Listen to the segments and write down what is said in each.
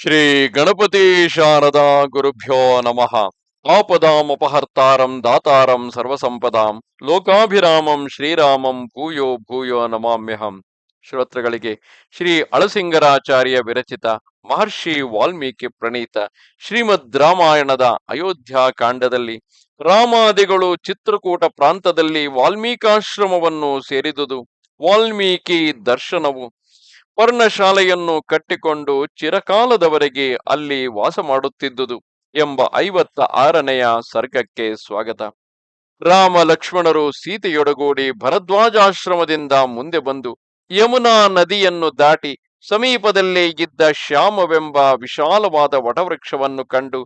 ಶ್ರೀ ಗಣಪತಿ ಶಾರದಾ ಗುರುಭ್ಯೋ ನಮಃ. ಆಪದಾಮಪಹರ್ತಾರಂ ದಾತಾರಂ ಸರ್ವಸಂಪದಾಂ. ಲೋಕಾಭಿರಾಮಂ ಶ್ರೀರಾಮಂ ಭೂಯೋ ಭೂಯೋ ನಮಾಮ್ಯಹಂ. ಶ್ರೋತೃಗಳಿಗೆ ಶ್ರೀ ಅಳಸಿಂಗರಾಚಾರ್ಯ ವಿರಚಿತ ಮಹರ್ಷಿ ವಾಲ್ಮೀಕಿ ಪ್ರಣೀತ ಶ್ರೀಮದ್ ರಾಮಾಯಣದ ಅಯೋಧ್ಯ ಕಾಂಡದಲ್ಲಿ ರಾಮಾದಿಗಳು ಚಿತ್ರಕೂಟ ಪ್ರಾಂತದಲ್ಲಿ ವಾಲ್ಮೀಕಾಶ್ರಮವನ್ನು ಸೇರಿದುದು ವಾಲ್ಮೀಕಿ ದರ್ಶನವು. ಪರ್ಣಶಾಲೆಯನ್ನು ಕಟ್ಟಿಕೊಂಡು ಚಿರಕಾಲದವರೆಗೆ ಅಲ್ಲಿ ವಾಸ ಮಾಡುತ್ತಿದ್ದುದು ಎಂಬ ಐವತ್ತ ಆರನೆಯ ಸರ್ಗಕ್ಕೆ ಸ್ವಾಗತ. ರಾಮ ಲಕ್ಷ್ಮಣರು ಸೀತೆಯೊಡಗೂಡಿ ಭರದ್ವಾಜಾಶ್ರಮದಿಂದ ಮುಂದೆ ಬಂದು ಯಮುನಾ ನದಿಯನ್ನು ದಾಟಿ ಸಮೀಪದಲ್ಲೇ ಇದ್ದ ಶ್ಯಾಮವೆಂಬ ವಿಶಾಲವಾದ ವಟವೃಕ್ಷವನ್ನು ಕಂಡು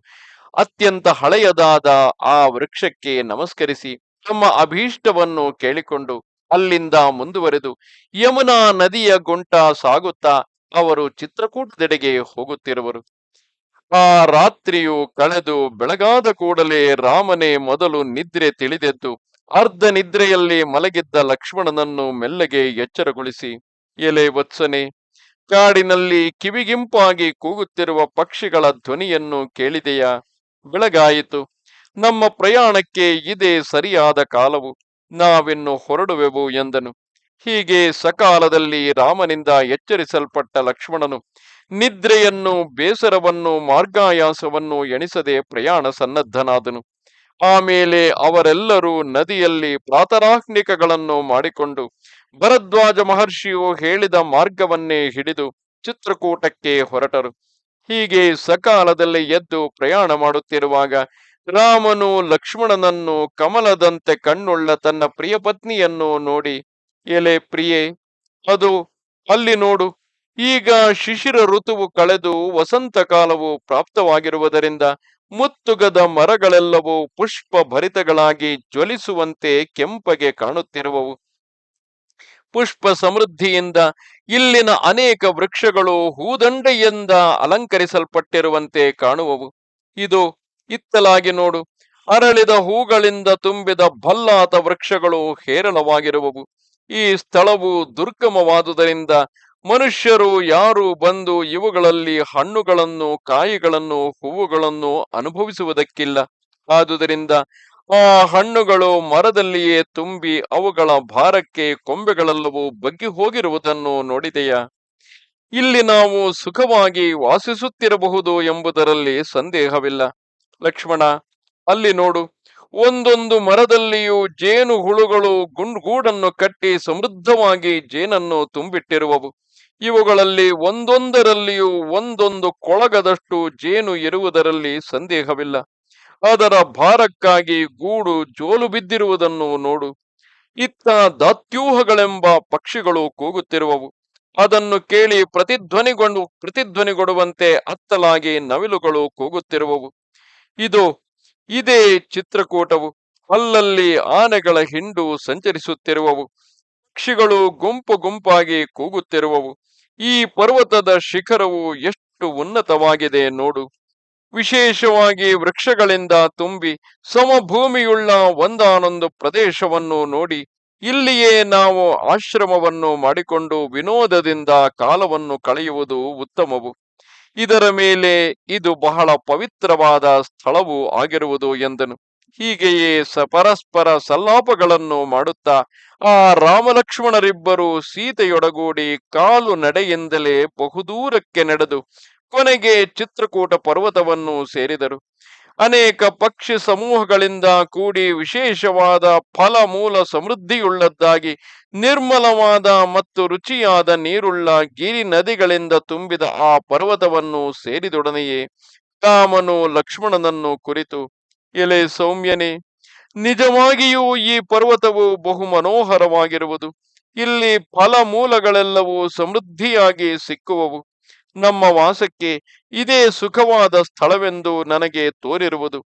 ಅತ್ಯಂತ ಹಳೆಯದಾದ ಆ ವೃಕ್ಷಕ್ಕೆ ನಮಸ್ಕರಿಸಿ ತಮ್ಮ ಅಭೀಷ್ಟವನ್ನು ಕೇಳಿಕೊಂಡು ಅಲ್ಲಿಂದ ಮುಂದುವರೆದು ಯಮುನಾ ನದಿಯ ಗುಂಟ ಸಾಗುತ್ತಾ ಅವರು ಚಿತ್ರಕೂಟದೆಡೆಗೆ ಹೋಗುತ್ತಿರುವರು. ಆ ರಾತ್ರಿಯು ಕಳೆದು ಬೆಳಗಾದ ಕೂಡಲೇ ರಾಮನೇ ಮೊದಲು ನಿದ್ರೆ ತಿಳಿದೆದ್ದು ಅರ್ಧ ನಿದ್ರೆಯಲ್ಲಿ ಮಲಗಿದ್ದ ಲಕ್ಷ್ಮಣನನ್ನು ಮೆಲ್ಲಗೆ ಎಚ್ಚರಗೊಳಿಸಿ, ಎಲೆ ವತ್ಸನೆ, ಕಾಡಿನಲ್ಲಿ ಕಿವಿಗಿಂಪಾಗಿ ಕೂಗುತ್ತಿರುವ ಪಕ್ಷಿಗಳ ಧ್ವನಿಯನ್ನು ಕೇಳಿದೆಯಾ? ಬೆಳಗಾಯಿತು. ನಮ್ಮ ಪ್ರಯಾಣಕ್ಕೆ ಇದೇ ಸರಿಯಾದ ಕಾಲವು. ನಾವಿನ್ನು ಹೊರಡುವೆವು ಎಂದನು. ಹೀಗೆ ಸಕಾಲದಲ್ಲಿ ರಾಮನಿಂದ ಎಚ್ಚರಿಸಲ್ಪಟ್ಟ ಲಕ್ಷ್ಮಣನು ನಿದ್ರೆಯನ್ನು, ಬೇಸರವನ್ನು, ಮಾರ್ಗಾಯಾಸವನ್ನು ಎಣಿಸದೆ ಪ್ರಯಾಣ ಸನ್ನದ್ಧನಾದನು. ಆಮೇಲೆ ಅವರೆಲ್ಲರೂ ನದಿಯಲ್ಲಿ ಪ್ರಾತರಾಹ್ನಿಕಗಳನ್ನು ಮಾಡಿಕೊಂಡು ಭರದ್ವಾಜ ಮಹರ್ಷಿಯು ಹೇಳಿದ ಮಾರ್ಗವನ್ನೇ ಹಿಡಿದು ಚಿತ್ರಕೂಟಕ್ಕೆ ಹೊರಟರು. ಹೀಗೆ ಸಕಾಲದಲ್ಲಿ ಎದ್ದು ಪ್ರಯಾಣ ಮಾಡುತ್ತಿರುವಾಗ ರಾಮನು ಲಕ್ಷ್ಮಣನನ್ನು ಕಮಲದಂತೆ ಕಣ್ಣುಳ್ಳ ತನ್ನ ಪ್ರಿಯ ಪತ್ನಿಯನ್ನು ನೋಡಿ, ಎಲೆ ಪ್ರಿಯೆ, ಅದು ಅಲ್ಲಿ ನೋಡು. ಈಗ ಶಿಶಿರ ಋತುವು ಕಳೆದು ವಸಂತ ಕಾಲವು ಪ್ರಾಪ್ತವಾಗಿರುವುದರಿಂದ ಮುತ್ತುಗದ ಮರಗಳೆಲ್ಲವೂ ಪುಷ್ಪ ಭರಿತಗಳಾಗಿ ಜ್ವಲಿಸುವಂತೆ ಕೆಂಪಗೆ ಕಾಣುತ್ತಿರುವವು. ಪುಷ್ಪ ಸಮೃದ್ಧಿಯಿಂದ ಇಲ್ಲಿನ ಅನೇಕ ವೃಕ್ಷಗಳು ಹೂದಂಡೆಯಿಂದ ಅಲಂಕರಿಸಲ್ಪಟ್ಟಿರುವಂತೆ ಕಾಣುವವು. ಇದು ಇತ್ತಲಾಗಿ ನೋಡು. ಅರಳಿದ ಹೂಗಳಿಂದ ತುಂಬಿದ ಭಲ್ಲಾತ ವೃಕ್ಷಗಳು ಹೇರಳವಾಗಿರುವವು. ಈ ಸ್ಥಳವು ದುರ್ಗಮವಾದುದರಿಂದ ಮನುಷ್ಯರು ಯಾರು ಬಂದು ಇವುಗಳಲ್ಲಿ ಹಣ್ಣುಗಳನ್ನು, ಕಾಯಿಗಳನ್ನು, ಹೂವುಗಳನ್ನು ಅನುಭವಿಸುವುದಕ್ಕಿಲ್ಲ. ಆದುದರಿಂದ ಆ ಹಣ್ಣುಗಳು ಮರದಲ್ಲಿಯೇ ತುಂಬಿ ಅವುಗಳ ಭಾರಕ್ಕೆ ಕೊಂಬೆಗಳೆಲ್ಲವೂ ಬಗ್ಗಿ ಹೋಗಿರುವುದನ್ನು ನೋಡಿದೆಯಾ. ಇಲ್ಲಿ ನಾವು ಸುಖವಾಗಿ ವಾಸಿಸುತ್ತಿರಬಹುದು ಎಂಬುದರಲ್ಲಿ ಸಂದೇಹವಿಲ್ಲ. ಲಕ್ಷ್ಮಣ, ಅಲ್ಲಿ ನೋಡು, ಒಂದೊಂದು ಮರದಲ್ಲಿಯೂ ಜೇನು ಹುಳುಗಳು ಗುಂಡ್ಗೂಡನ್ನು ಕಟ್ಟಿ ಸಮೃದ್ಧವಾಗಿ ಜೇನನ್ನು ತುಂಬಿಟ್ಟಿರುವವು. ಇವುಗಳಲ್ಲಿ ಒಂದೊಂದರಲ್ಲಿಯೂ ಒಂದೊಂದು ಕೊಳಗದಷ್ಟು ಜೇನು ಇರುವುದರಲ್ಲಿ ಸಂದೇಹವಿಲ್ಲ. ಅದರ ಭಾರಕ್ಕಾಗಿ ಗೂಡು ಜೋಲು ಬಿದ್ದಿರುವುದನ್ನು ನೋಡು. ಇತ್ತ ದಾತ್ಯೂಹಗಳೆಂಬ ಪಕ್ಷಿಗಳು ಕೂಗುತ್ತಿರುವವು. ಅದನ್ನು ಕೇಳಿ ಪ್ರತಿಧ್ವನಿಗೊಂಡು ಪ್ರತಿಧ್ವನಿಗೊಡುವಂತೆ ಅತ್ತಲಾಗಿ ನವಿಲುಗಳು ಕೂಗುತ್ತಿರುವವು. ಇದು ಇದೇ ಚಿತ್ರಕೂಟವು ಅಲ್ಲಲ್ಲಿ ಆನೆಗಳ ಹಿಂಡು ಸಂಚರಿಸುತ್ತಿರುವವು, ಪಕ್ಷಿಗಳು ಗುಂಪು ಗುಂಪಾಗಿ ಕೂಗುತ್ತಿರುವವು. ಈ ಪರ್ವತದ ಶಿಖರವು ಎಷ್ಟು ಉನ್ನತವಾಗಿದೆ ನೋಡು. ವಿಶೇಷವಾಗಿ ವೃಕ್ಷಗಳಿಂದ ತುಂಬಿ ಸಮಭೂಮಿಯುಳ್ಳ ಒಂದಾನೊಂದು ಪ್ರದೇಶವನ್ನು ನೋಡಿ, ಇಲ್ಲಿಯೇ ನಾವು ಆಶ್ರಮವನ್ನು ಮಾಡಿಕೊಂಡು ವಿನೋದದಿಂದ ಕಾಲವನ್ನು ಕಳೆಯುವುದು ಉತ್ತಮವು. ಇದರ ಮೇಲೆ ಇದು ಬಹಳ ಪವಿತ್ರವಾದ ಸ್ಥಳವು ಆಗಿರುವುದು ಎಂದನು. ಹೀಗೆಯೇ ಸ ಪರಸ್ಪರ ಸಲ್ಲಾಪಗಳನ್ನು ಮಾಡುತ್ತಾ ಆ ರಾಮಲಕ್ಷ್ಮಣರಿಬ್ಬರು ಸೀತೆಯೊಡಗೂಡಿ ಕಾಲು ನಡೆಯಿಂದಲೇ ಬಹುದೂರಕ್ಕೆ ನಡೆದು ಕೊನೆಗೆ ಚಿತ್ರಕೂಟ ಪರ್ವತವನ್ನು ಸೇರಿದರು. ಅನೇಕ ಪಕ್ಷಿ ಸಮೂಹಗಳಿಂದ ಕೂಡಿ ವಿಶೇಷವಾದ ಫಲ ಮೂಲ ಸಮೃದ್ಧಿಯುಳ್ಳದ್ದಾಗಿ ನಿರ್ಮಲವಾದ ಮತ್ತು ರುಚಿಯಾದ ನೀರುಳ್ಳ ಗಿರಿ ನದಿಗಳಿಂದ ತುಂಬಿದ ಆ ಪರ್ವತವನ್ನು ಸೇರಿದೊಡನೆಯೇ ರಾಮನು ಲಕ್ಷ್ಮಣನನ್ನು ಕುರಿತು, ಎಲೆ ಸೌಮ್ಯನೇ, ನಿಜವಾಗಿಯೂ ಈ ಪರ್ವತವು ಬಹು ಮನೋಹರವಾಗಿರುವುದು ಇಲ್ಲಿ ಫಲ ಮೂಲಗಳೆಲ್ಲವೂ ಸಮೃದ್ಧಿಯಾಗಿ ಸಿಕ್ಕುವವು. ನಮ್ಮ ವಾಸಕ್ಕೆ ಇದೇ ಸುಖವಾದ ಸ್ಥಳವೆಂದು ನನಗೆ ತೋರಿರುವುದು.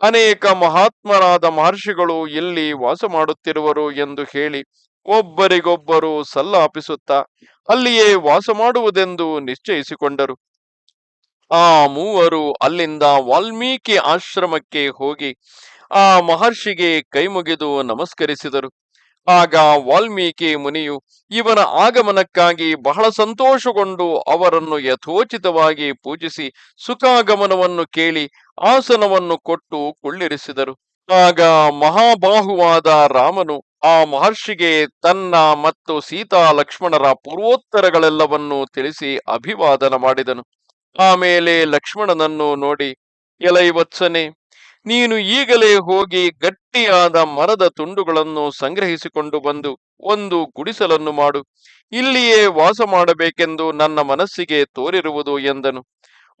ಅನೇಕ ಮಹಾತ್ಮರಾದ ಮಹರ್ಷಿಗಳು ಇಲ್ಲಿ ವಾಸ ಮಾಡುತ್ತಿರುವರು ಎಂದು ಹೇಳಿ ಒಬ್ಬರಿಗೊಬ್ಬರು ಸಲ್ಲಾಪಿಸುತ್ತಾ ಅಲ್ಲಿಯೇ ವಾಸ ಮಾಡುವುದೆಂದು ನಿಶ್ಚಯಿಸಿಕೊಂಡರು. ಆ ಮೂವರು ಅಲ್ಲಿಂದ ವಾಲ್ಮೀಕಿ ಆಶ್ರಮಕ್ಕೆ ಹೋಗಿ ಆ ಮಹರ್ಷಿಗೆ ಕೈಮುಗಿದು ನಮಸ್ಕರಿಸಿದರು. ಆಗ ವಾಲ್ಮೀಕಿ ಮುನಿಯು ಇವನ ಆಗಮನಕ್ಕಾಗಿ ಬಹಳ ಸಂತೋಷಗೊಂಡು ಅವರನ್ನು ಯಥೋಚಿತವಾಗಿ ಪೂಜಿಸಿ ಸುಖಾಗಮನವನ್ನು ಕೇಳಿ ಆಸನವನ್ನು ಕೊಟ್ಟು ಕುಳ್ಳಿರಿಸಿದರು. ಆಗ ಮಹಾಬಾಹುವಾದ ರಾಮನು ಆ ಮಹರ್ಷಿಗೆ ತನ್ನ ಮತ್ತು ಸೀತಾ ಲಕ್ಷ್ಮಣರ ಪೂರ್ವೋತ್ತರಗಳೆಲ್ಲವನ್ನೂ ತಿಳಿಸಿ ಅಭಿವಾದನ ಮಾಡಿದನು. ಆಮೇಲೆ ಲಕ್ಷ್ಮಣನನ್ನು ನೋಡಿ ಎಲೈವತ್ಸನೆ ನೀನು ಈಗಲೇ ಹೋಗಿ ಗಟ್ಟಿಯಾದ ಮರದ ತುಂಡುಗಳನ್ನು ಸಂಗ್ರಹಿಸಿಕೊಂಡು ಬಂದು ಒಂದು ಗುಡಿಸಲನ್ನು ಮಾಡು. ಇಲ್ಲಿಯೇ ವಾಸ ಮಾಡಬೇಕೆಂದು ನನ್ನ ಮನಸ್ಸಿಗೆ ತೋರಿರುವುದು ಎಂದನು.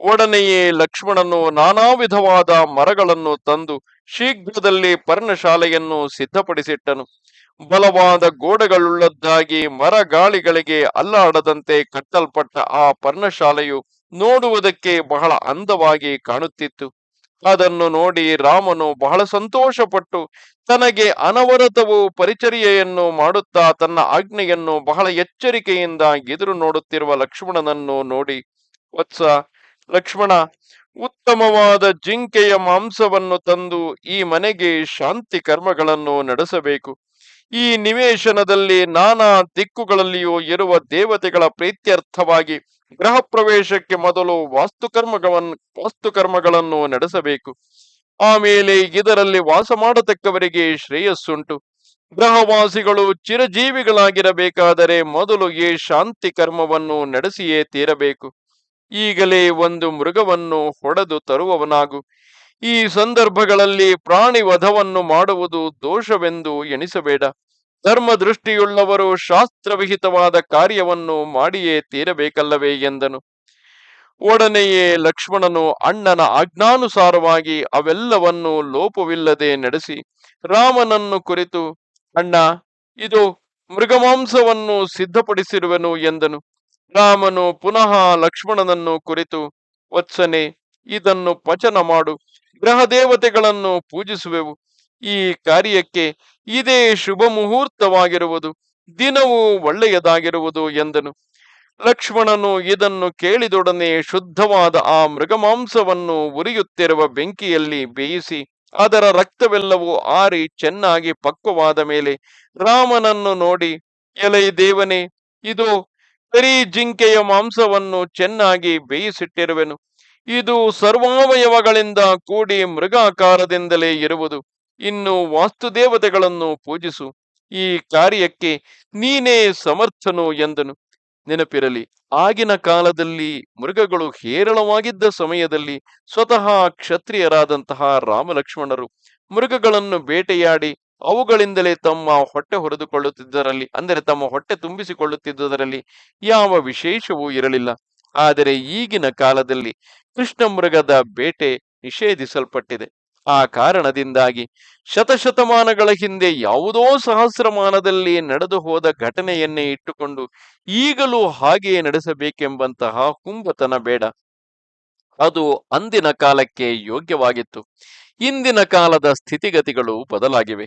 ಒಡನೆಯೇ ಲಕ್ಷ್ಮಣನು ನಾನಾ ವಿಧವಾದ ಮರಗಳನ್ನು ತಂದು ಶೀಘ್ರದಲ್ಲಿ ಪರ್ಣಶಾಲೆಯನ್ನು ಸಿದ್ಧಪಡಿಸಿಟ್ಟನು. ಬಲವಾದ ಗೋಡೆಗಳುಳ್ಳದ್ದಾಗಿ ಮರ ಗಾಳಿಗಳಿಗೆ ಅಲ್ಲಾಡದಂತೆ ಕಟ್ಟಲ್ಪಟ್ಟ ಆ ಪರ್ಣಶಾಲೆಯು ನೋಡುವುದಕ್ಕೆ ಬಹಳ ಅಂದವಾಗಿ ಕಾಣುತ್ತಿತ್ತು. ಅದನ್ನು ನೋಡಿ ರಾಮನು ಬಹಳ ಸಂತೋಷಪಟ್ಟು ತನಗೆ ಅನವರತವು ಪರಿಚರ್ಯೆಯನ್ನು ಮಾಡುತ್ತಾ ತನ್ನ ಆಜ್ಞೆಯನ್ನು ಬಹಳ ಎಚ್ಚರಿಕೆಯಿಂದ ಎದುರು ನೋಡುತ್ತಿರುವ ಲಕ್ಷ್ಮಣನನ್ನು ನೋಡಿ, ವತ್ಸ, ಲಕ್ಷ್ಮಣ, ಉತ್ತಮವಾದ ಜಿಂಕೆಯ ಮಾಂಸವನ್ನು ತಂದು ಈ ಮನೆಗೆ ಶಾಂತಿ ಕರ್ಮಗಳನ್ನು ನಡೆಸಬೇಕು. ಈ ನಿವೇಶನದಲ್ಲಿ ನಾನಾ ದಿಕ್ಕುಗಳಲ್ಲಿಯೂ ಇರುವ ದೇವತೆಗಳ ಪ್ರೀತ್ಯರ್ಥವಾಗಿ ಗೃಹ ಪ್ರವೇಶಕ್ಕೆ ಮೊದಲು ವಾಸ್ತುಕರ್ಮಗಳನ್ನು ವಾಸ್ತುಕರ್ಮಗಳನ್ನು ನಡೆಸಬೇಕು. ಆಮೇಲೆ ಇದರಲ್ಲಿ ವಾಸ ಮಾಡತಕ್ಕವರಿಗೆ ಶ್ರೇಯಸ್ಸುಂಟು. ಗ್ರಹವಾಸಿಗಳು ಚಿರಜೀವಿಗಳಾಗಿರಬೇಕಾದರೆ ಮೊದಲು ಈ ಶಾಂತಿ ಕರ್ಮವನ್ನು ನಡೆಸಿಯೇ ತೀರಬೇಕು. ಈಗಲೇ ಒಂದು ಮೃಗವನ್ನು ಹೊಡೆದು ತರುವವನಾಗು. ಈ ಸಂದರ್ಭಗಳಲ್ಲಿ ಪ್ರಾಣಿ ವಧವನ್ನು ಮಾಡುವುದು ದೋಷವೆಂದು ಎಣಿಸಬೇಡ. ಧರ್ಮ ದೃಷ್ಟಿಯುಳ್ಳವರು ಶಾಸ್ತ್ರವಿಹಿತವಾದ ಕಾರ್ಯವನ್ನು ಮಾಡಿಯೇ ತೀರಬೇಕಲ್ಲವೇ ಎಂದನು. ಒಡನೆಯೇ ಲಕ್ಷ್ಮಣನು ಅಣ್ಣನ ಆಜ್ಞಾನುಸಾರವಾಗಿ ಅವೆಲ್ಲವನ್ನು ಲೋಪವಿಲ್ಲದೆ ನಡೆಸಿ ರಾಮನನ್ನು ಕುರಿತು, ಅಣ್ಣ, ಇದು ಮೃಗಮಾಂಸವನ್ನು ಸಿದ್ಧಪಡಿಸಿರುವನು ಎಂದನು. ರಾಮನು ಪುನಃ ಲಕ್ಷ್ಮಣನನ್ನು ಕುರಿತು, ವತ್ಸನೆ, ಇದನ್ನು ಪಚನ ಮಾಡು. ಗ್ರಹ ದೇವತೆಗಳನ್ನು ಪೂಜಿಸುವೆವು. ಈ ಕಾರ್ಯಕ್ಕೆ ಇದೇ ಶುಭ ಮುಹೂರ್ತವಾಗಿರುವುದು, ದಿನವೂ ಒಳ್ಳೆಯದಾಗಿರುವುದು ಎಂದನು. ಲಕ್ಷ್ಮಣನು ಇದನ್ನು ಕೇಳಿದೊಡನೆ ಶುದ್ಧವಾದ ಆ ಮೃಗಮಾಂಸವನ್ನು ಉರಿಯುತ್ತಿರುವ ಬೆಂಕಿಯಲ್ಲಿ ಬೇಯಿಸಿ, ಅದರ ರಕ್ತವೆಲ್ಲವೂ ಆರಿ ಚೆನ್ನಾಗಿ ಪಕ್ವವಾದ ಮೇಲೆ ರಾಮನನ್ನು ನೋಡಿ, ಎಲೈ ದೇವನೇ, ಇದು ಕರಿ ಜಿಂಕೆಯ ಮಾಂಸವನ್ನು ಚೆನ್ನಾಗಿ ಬೇಯಿಸಿಟ್ಟಿರುವೆನು. ಇದು ಸರ್ವಾವಯವಗಳಿಂದ ಕೂಡಿ ಮೃಗಾಕಾರದಿಂದಲೇ ಇರುವುದು. ಇನ್ನು ವಾಸ್ತುದೇವತೆಗಳನ್ನು ಪೂಜಿಸು. ಈ ಕಾರ್ಯಕ್ಕೆ ನೀನೇ ಸಮರ್ಥನು ಎಂದನು. ನೆನಪಿರಲಿ, ಆಗಿನ ಕಾಲದಲ್ಲಿ ಮೃಗಗಳು ಹೇರಳವಾಗಿದ್ದ ಸಮಯದಲ್ಲಿ ಸ್ವತಃ ಕ್ಷತ್ರಿಯರಾದಂತಹ ರಾಮಲಕ್ಷ್ಮಣರು ಮೃಗಗಳನ್ನು ಬೇಟೆಯಾಡಿ ಅವುಗಳಿಂದಲೇ ತಮ್ಮ ಹೊಟ್ಟೆ ಹೊರೆದುಕೊಳ್ಳುತ್ತಿದ್ದರಲ್ಲಿ ಅಂದರೆ ತಮ್ಮ ಹೊಟ್ಟೆ ತುಂಬಿಸಿಕೊಳ್ಳುತ್ತಿದ್ದುದರಲ್ಲಿ ಯಾವ ವಿಶೇಷವೂ ಇರಲಿಲ್ಲ. ಆದರೆ ಈಗಿನ ಕಾಲದಲ್ಲಿ ಕೃಷ್ಣ ಮೃಗದ ಬೇಟೆ ನಿಷೇಧಿಸಲ್ಪಟ್ಟಿದೆ. ಆ ಕಾರಣದಿಂದಾಗಿ ಶತಶತಮಾನಗಳ ಹಿಂದೆ ಯಾವುದೋ ಸಹಸ್ರಮಾನದಲ್ಲಿ ನಡೆದು ಹೋದ ಘಟನೆಯನ್ನೇ ಇಟ್ಟುಕೊಂಡು ಈಗಲೂ ಹಾಗೆಯೇ ನಡೆಸಬೇಕೆಂಬಂತಹ ಹುಂಬತನ ಬೇಡ. ಅದು ಅಂದಿನ ಕಾಲಕ್ಕೆ ಯೋಗ್ಯವಾಗಿತ್ತು. ಇಂದಿನ ಕಾಲದ ಸ್ಥಿತಿಗತಿಗಳು ಬದಲಾಗಿವೆ.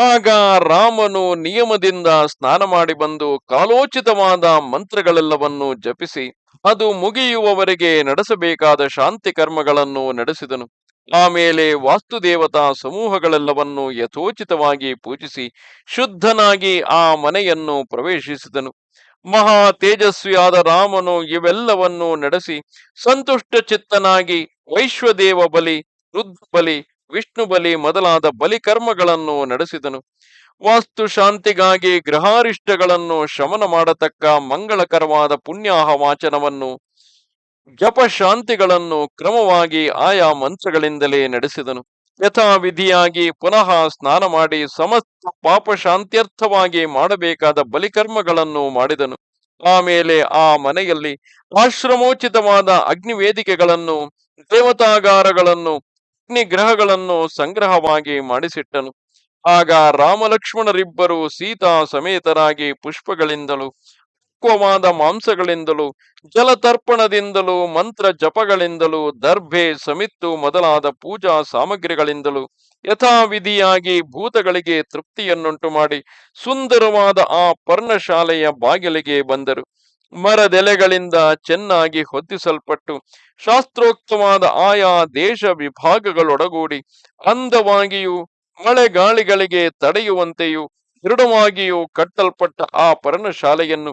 ಆಗ ರಾಮನು ನಿಯಮದಿಂದ ಸ್ನಾನ ಮಾಡಿ ಬಂದು ಕಾಲೋಚಿತವಾದ ಮಂತ್ರಗಳೆಲ್ಲವನ್ನು ಜಪಿಸಿ ಅದು ಮುಗಿಯುವವರೆಗೆ ನಡೆಸಬೇಕಾದ ಶಾಂತಿ ಕರ್ಮಗಳನ್ನು ನಡೆಸಿದನು. ಆಮೇಲೆ ವಾಸ್ತುದೇವತಾ ಸಮೂಹಗಳೆಲ್ಲವನ್ನು ಯಥೋಚಿತವಾಗಿ ಪೂಜಿಸಿ ಶುದ್ಧನಾಗಿ ಆ ಮನೆಯನ್ನು ಪ್ರವೇಶಿಸಿದನು. ಮಹಾ ತೇಜಸ್ವಿಯಾದ ರಾಮನು ಇವೆಲ್ಲವನ್ನು ನಡೆಸಿ ಸಂತುಷ್ಟ ಚಿತ್ತನಾಗಿ ವೈಶ್ವದೇವ ಬಲಿ, ರುದ್ರ ಬಲಿ ವಿಷ್ಣು ಬಲಿ ಮೊದಲಾದ ಬಲಿಕರ್ಮಗಳನ್ನು ನಡೆಸಿದನು. ವಾಸ್ತು ಶಾಂತಿಗಾಗಿ ಗೃಹಾರಿಷ್ಟಗಳನ್ನು ಶಮನ ಮಾಡತಕ್ಕ ಮಂಗಳಕರವಾದ ಪುಣ್ಯಾಹ ವಾಚನವನ್ನು ಜಪ ಶಾಂತಿಗಳನ್ನು ಕ್ರಮವಾಗಿ ಆಯಾ ಮಂತ್ರಗಳಿಂದಲೇ ನಡೆಸಿದನು. ಯಥಾವಿಧಿಯಾಗಿ ಪುನಃ ಸ್ನಾನ ಮಾಡಿ ಸಮಸ್ತ ಪಾಪ ಶಾಂತ್ಯರ್ಥವಾಗಿ ಮಾಡಬೇಕಾದ ಬಲಿಕರ್ಮಗಳನ್ನು ಮಾಡಿದನು. ಆಮೇಲೆ ಆ ಮನೆಯಲ್ಲಿ ಆಶ್ರಮೋಚಿತವಾದ ಅಗ್ನಿವೇದಿಕೆಗಳನ್ನು, ದೇವತಾಗಾರಗಳನ್ನು ಅಗ್ನಿಗ್ರಹಗಳನ್ನು ಸಂಗ್ರಹವಾಗಿ ಮಾಡಿಸಿಟ್ಟನು. ಆಗ ರಾಮಲಕ್ಷ್ಮಣರಿಬ್ಬರು ಸೀತಾ ಸಮೇತರಾಗಿ ಪುಷ್ಪಗಳಿಂದಲೂ ಪಕ್ವವಾದ ಮಾಂಸಗಳಿಂದಲೂ, ಜಲತರ್ಪಣದಿಂದಲೂ, ಮಂತ್ರ ಜಪಗಳಿಂದಲೂ, ದರ್ಭೆ ಸಮಿತ್ತು ಮೊದಲಾದ ಪೂಜಾ ಸಾಮಗ್ರಿಗಳಿಂದಲೂ, ಯಥಾವಿಧಿಯಾಗಿ ಭೂತಗಳಿಗೆ ತೃಪ್ತಿಯನ್ನುಂಟು ಮಾಡಿ ಸುಂದರವಾದ ಆ ಪರ್ಣಶಾಲೆಯ ಬಾಗಿಲಿಗೆ ಬಂದರು. ಮರದೆಲೆಗಳಿಂದ ಚೆನ್ನಾಗಿ ಹೊತ್ತಿಸಲ್ಪಟ್ಟು ಶಾಸ್ತ್ರೋಕ್ತವಾದ ಆಯಾ ದೇಶ ವಿಭಾಗಗಳೊಡಗೂಡಿ ಅಂದವಾಗಿಯೂ ಮಳೆಗಾಳಿಗಳಿಗೆ ತಡೆಯುವಂತೆಯೂ ದೃಢವಾಗಿಯೂ ಕಟ್ಟಲ್ಪಟ್ಟ ಆ ಪರ್ಣಶಾಲೆಯನ್ನು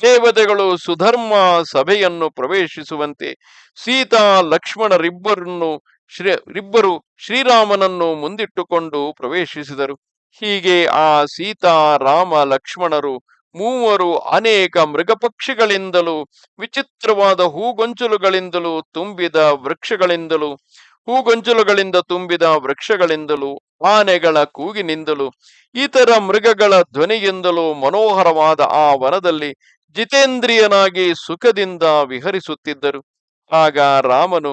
ದೇವತೆಗಳು ಸುಧರ್ಮ ಸಭೆಯನ್ನು ಪ್ರವೇಶಿಸುವಂತೆ ಸೀತಾ ಲಕ್ಷ್ಮಣರಿಬ್ಬರನ್ನು ಶ್ರೀ, ಇಬ್ಬರು ಶ್ರೀರಾಮನನ್ನು ಮುಂದಿಟ್ಟುಕೊಂಡು ಪ್ರವೇಶಿಸಿದರು. ಹೀಗೆ ಆ ಸೀತಾ, ರಾಮ, ಲಕ್ಷ್ಮಣರು ಮೂವರು ಅನೇಕ ಮೃಗಪಕ್ಷಿಗಳಿಂದಲೂ, ವಿಚಿತ್ರವಾದ ಹೂಗೊಂಚಲುಗಳಿಂದಲೂ ತುಂಬಿದ ವೃಕ್ಷಗಳಿಂದಲೂ, ಹೂಗೊಂಚಲುಗಳಿಂದ ತುಂಬಿದ ವೃಕ್ಷಗಳಿಂದಲೂ, ಆನೆಗಳ ಕೂಗಿನಿಂದಲೂ, ಇತರ ಮೃಗಗಳ ಧ್ವನಿಯಿಂದಲೂ ಮನೋಹರವಾದ ಆ ವನದಲ್ಲಿ ಜಿತೇಂದ್ರಿಯನಾಗಿ ಸುಖದಿಂದ ವಿಹರಿಸುತ್ತಿದ್ದರು. ಆಗ ರಾಮನು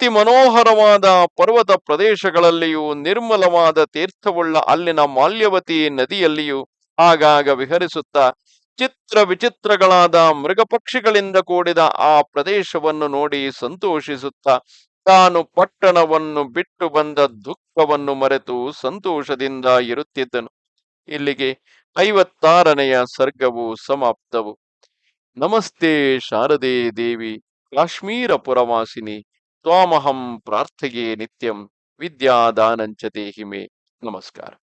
ಅತಿ ಮನೋಹರವಾದ ಪರ್ವತ ಪ್ರದೇಶಗಳಲ್ಲಿಯೂ ನಿರ್ಮಲವಾದ ತೀರ್ಥವುಳ್ಳ ಅಲ್ಲಿನ ಮಾಲ್ಯವತಿ ನದಿಯಲ್ಲಿಯೂ ಆಗಾಗ ವಿಹರಿಸುತ್ತ ಚಿತ್ರ ವಿಚಿತ್ರಗಳಾದ ಮೃಗಪಕ್ಷಿಗಳಿಂದ ಕೂಡಿದ ಆ ಪ್ರದೇಶವನ್ನು ನೋಡಿ ಸಂತೋಷಿಸುತ್ತಾ ತಾನು ಪಟ್ಟಣವನ್ನು ಬಿಟ್ಟು ಬಂದ ದುಃಖವನ್ನು ಮರೆತು ಸಂತೋಷದಿಂದ ಇರುತ್ತಿದ್ದನು. ಇಲ್ಲಿಗೆ ಐವತ್ತಾರನೆಯ ಸರ್ಗವು ಸಮಾಪ್ತವು. ನಮಸ್ತೆ ಶಾರದೆ ದೇವಿ ಕಾಶ್ಮೀರ ಪುರವಾಸಿನಿ ತ್ವಾಮಹಂ ಪ್ರಾರ್ಥೆಯೇ ನಿತ್ಯಂ ವಿದ್ಯಾದಾನಂಚ ದೇಹಿಮೆ ನಮಸ್ಕಾರ.